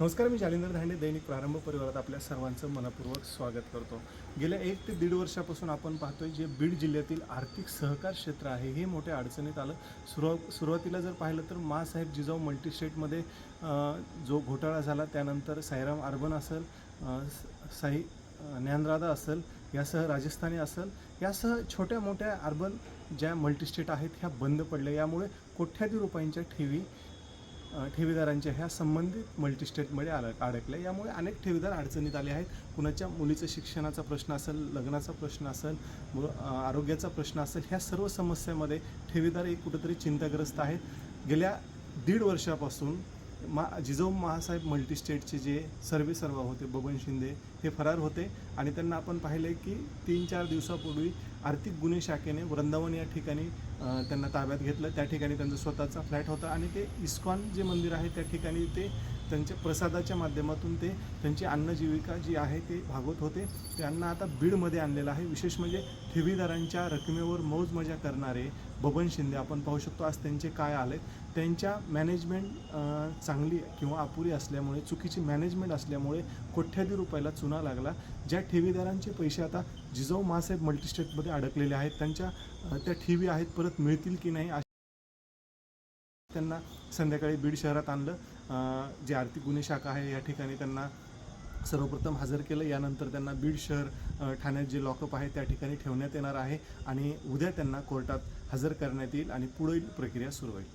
नमस्कार मी जालिंदर धांडे दैनिक प्रारंभ परिवारात आपल्या सर्वांचं मनपूर्वक स्वागत करतो. गेल्या एक ते दीड वर्षापासून आपण पाहतोय जे बीड जिल्ह्यातील आर्थिक सहकार क्षेत्र आहे हे मोठ्या अडचणीत आलं. सुरुव सुरुवातीला जर पाहिलं तर मासाहेब जिजाऊ मल्टीस्टेटमध्ये जो घोटाळा झाला त्यानंतर साईराम अर्बन असेल साई ज्ञानराधा असेल यासह राजस्थानी असेल यासह छोट्या मोठ्या अर्बन ज्या मल्टीस्टेट आहेत ह्या बंद पडल्या. यामुळे कोट्याधी रुपयांच्या ठेवी ठेवीदारांच्या ह्या संबंधित मल्टीस्टेटमध्ये आल अडकल्या. यामुळे अनेक ठेवीदार अडचणीत आले आहेत. कुणाच्या मुलीचं शिक्षणाचा प्रश्न असेल लग्नाचा प्रश्न असेल मु आरोग्याचा प्रश्न असेल ह्या सर्व समस्यामध्ये ठेवीदार एक कुठंतरी चिंताग्रस्त आहेत. गेल्या दीड वर्षापासून मा जिजाऊ महासाहेब मल्टीस्टेटचे जे सर्वे सर्व होते बबन शिंदे हे फरार होते. आणि त्यांना आपण पाहिलं की तीन चार दिवसापूर्वी आर्थिक गुन्हे शाखेने वृंदावन या ठिकाणी त्यांना ताब्यात घेतलं. त्या ठिकाणी त्यांचा स्वतःचा फ्लॅट होता आणि ते इस्कॉन जे मंदिर आहे त्या ठिकाणी ते त्यांच्या प्रसादाच्या माध्यमातून ते त्यांची अन्नजीविका जी आहे ते भागवत होते. त्यांना आता बीडमध्ये आणलेलं आहे. विशेष म्हणजे ठेवीदारांच्या रकमेवर मौज मजा करणारे बबन शिंदे आपण पाहू शकतो. आज त्यांचे काय आले त्यांच्या मॅनेजमेंट चांगली किंवा अपुरी असल्यामुळे चुकीची मॅनेजमेंट असल्यामुळे कोट्याधी रुपयाला चुना लागला. ज्या ठेवीदारांचे पैसे आता जिजाऊ मासाहेब मल्टीस्टेटमध्ये अडकलेले आहेत त्यांच्या त्या ठेवी आहेत परत मिळतील की नाही त्यांना संध्याकाळी बीड शहरात आणलं. जे आर्थिक गुन्हे शाखा आहे या ठिकाणी त्यांना सर्वप्रथम हजर केलं. यानंतर त्यांना बीड शहर ठाण्यात जे लॉकअप आहे त्या ठिकाणी ठेवण्यात येणार आहे आणि उद्या त्यांना कोर्टात हजर करण्यात येईल आणि पुढील प्रक्रिया सुरू होईल.